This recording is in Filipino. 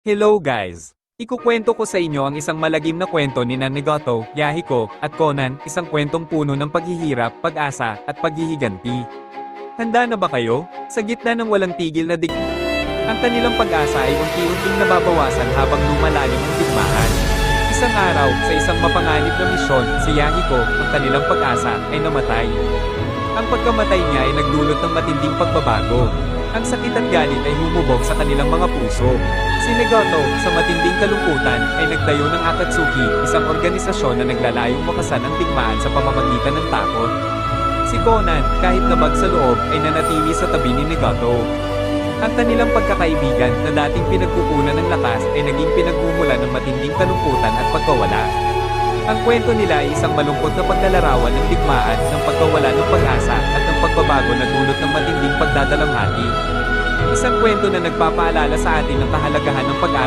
Hello guys! Ikukwento ko sa inyo ang isang malagim na kwento ni Nanigoto, Yahiko, at Conan, isang kwentong puno ng paghihirap, pag-asa, at paghihiganti. Handa na ba kayo? Sa gitna ng walang tigil na dig... Ang kanilang pag-asa ay unti-unting nababawasan habang lumalalim ang digmaan. Isang araw, sa isang mapanganib na misyon, si Yahiko, ang kanilang pag-asa, ay namatay. Ang pagkamatay niya ay nagdulot ng matinding pagbabago. Ang sakit at galit ay humubog sa kanilang mga puso. Si Negoto, sa matinding kalungkutan, ay nagtayo ng Akatsuki, isang organisasyon na naglalayong makasan ang digmaan sa pamamagitan ng takot. Si Conan, kahit labag sa loob, ay nanatili sa tabi ni Negoto. Ang kanilang pagkakaibigan na dating pinagkukunan ng lakas ay naging pinagmumulan ng matinding kalungkutan at pagkawala. Ang kwento nila ay isang malungkot na paglalarawan ng digmaan, ng pagkawala ng pag-asa, at ng pagbabago na dulot ng matinding pagdadalamhati. Isang kwento na nagpapaalala sa atin ng kahalagahan ng pag-asa